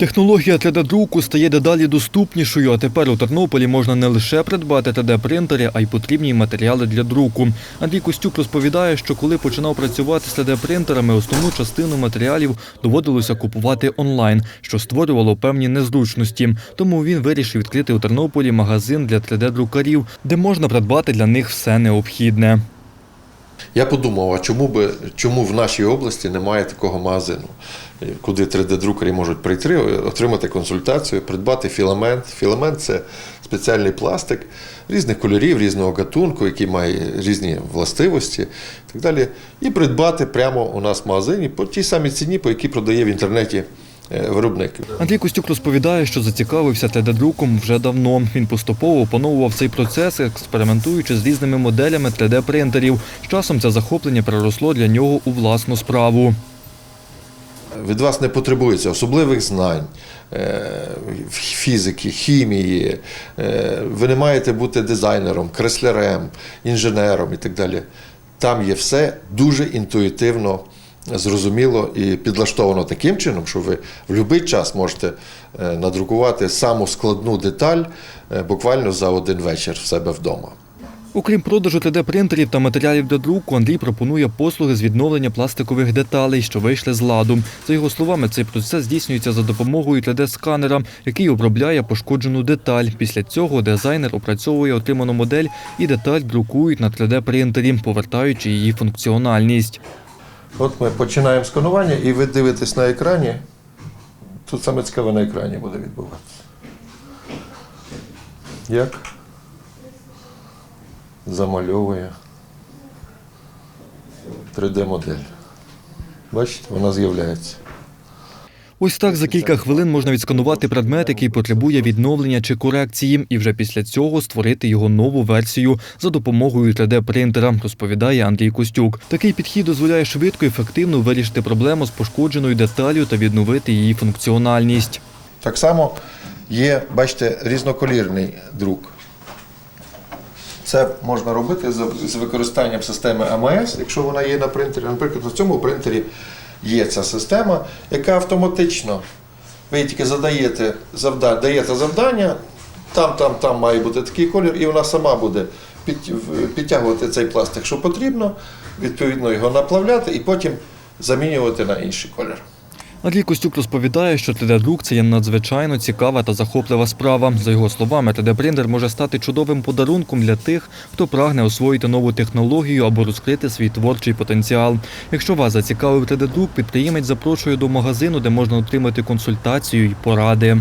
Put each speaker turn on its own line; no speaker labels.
Технологія 3D-друку стає дедалі доступнішою, а тепер у Тернополі можна не лише придбати 3D-принтери, а й потрібні матеріали для друку. Андрій Костюк розповідає, що коли починав працювати з 3D-принтерами, основну частину матеріалів доводилося купувати онлайн, що створювало певні незручності. Тому він вирішив відкрити у Тернополі магазин для 3D-друкарів, де можна придбати для них все необхідне.
Я подумав, а чому би чому в нашій області немає такого магазину, е, куди 3D-друкарі можуть прийти, отримати консультацію, придбати філамент. Філамент це спеціальний пластик різних кольорів, різного гатунку, який має різні властивості і так далі. І придбати прямо у нас в магазині по тій самій ціні, по якій продає в інтернеті е, виробник.
Андрій Костюк розповідає, що зацікавився 3D-друком вже давно. Він поступово опановував цей процес, експериментуючи з різними моделями 3D-принтерів. З часом це захоплення переросло для нього у власну справу.
Від вас не потребується особливих знань е, фізики, хімії. Е, Ви не маєте бути дизайнером, креслярем, інженером і так далі. Там є все дуже інтуїтивно зрозуміло і підлаштовано таким чином, що ви в будь-який час можете е, надрукувати саму складну деталь е, буквально за один вечір в себе вдома.
Окрім продажу 3D-принтерів та матеріалів для друку, Андрій пропонує послуги з відновлення пластикових деталей, що вийшли з ладу. За його словами, цей процес здійснюється за допомогою 3D-сканера, який обробляє пошкоджену деталь. Після цього дизайнер опрацьовує отриману модель і деталь друкують на 3D-принтері, повертаючи її функціональність.
От ми починаємо сканування, і ви дивитесь на екрані. Тут саме цікаве на екрані буде відбуватися. Як? Замальовує 3D-модель. Бачите, вона з'являється.
Ось так за кілька хвилин можна відсканувати предмет, який потребує відновлення чи корекції, і вже після цього створити його нову версію за допомогою 3D-принтера, розповідає Андрій Костюк. Такий підхід дозволяє швидко і ефективно вирішити проблему з пошкодженою деталлю та відновити її функціональність.
Так само є, бачите, різноколірний друк. Це можна робити з використанням системи АМС, якщо вона є на принтері. Наприклад, на цьому принтері є ця система, яка автоматично, ви тільки задаєте завдання, даєте завдання, там, там, там має бути такий колір, і вона сама буде підтягувати цей пластик, що потрібно, відповідно його наплавляти і потім замінювати на інший колір.
Андрій Костюк розповідає, що 3D-друк – це є надзвичайно цікава та захоплива справа. За його словами, 3D-принтер може стати чудовим подарунком для тих, хто прагне освоїти нову технологію або розкрити свій творчий потенціал. Якщо вас зацікавив 3D-друк, підприємець запрошує до магазину, де можна отримати консультацію і поради.